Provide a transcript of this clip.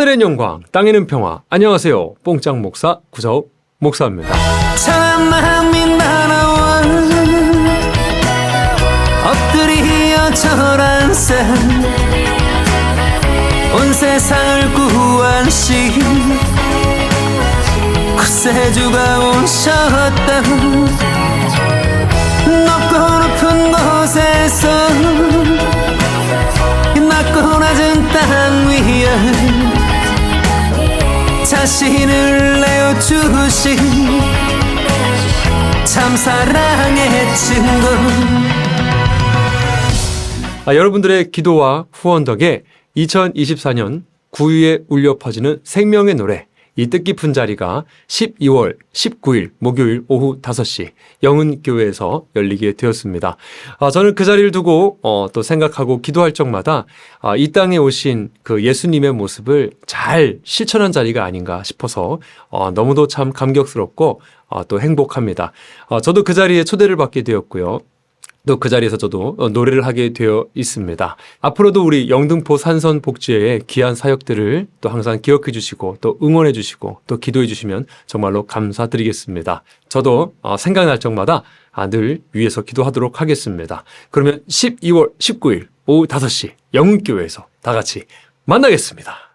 하늘엔 영광, 땅에는 평화. 안녕하세요. 뽕짱 목사 구자욱 목사입니다. 온 세상을 구하신 구세주가 오셨다 높고 높은 곳에서 낮고 낮은 땅 위에 자신을 내어주신 참 사랑의 증거. 아, 여러분들의 기도와 후원 덕에 2024년 9위에 울려 퍼지는 생명의 노래 이 뜻깊은 자리가 12월 19일 목요일 오후 5시 영은교회에서 열리게 되었습니다. 아, 저는 그 자리를 두고 어, 또 생각하고 기도할 적마다 아, 이 땅에 오신 그 예수님의 모습을 잘 실천한 자리가 아닌가 싶어서 어, 너무도 참 감격스럽고 어, 또 행복합니다. 어, 저도 그 자리에 초대를 받게 되었고요. 또 그 자리에서 저도 어, 노래를 하게 되어 있습니다. 앞으로도 우리 영등포 산선 복지회의 귀한 사역들을 또 항상 기억해 주시고 또 응원해 주시고 또 기도해 주시면 정말로 감사드리겠습니다. 저도 어, 생각날 적마다 아, 늘 위에서 기도하도록 하겠습니다. 그러면 12월 19일 오후 5시 영흥교회에서 다 같이 만나겠습니다.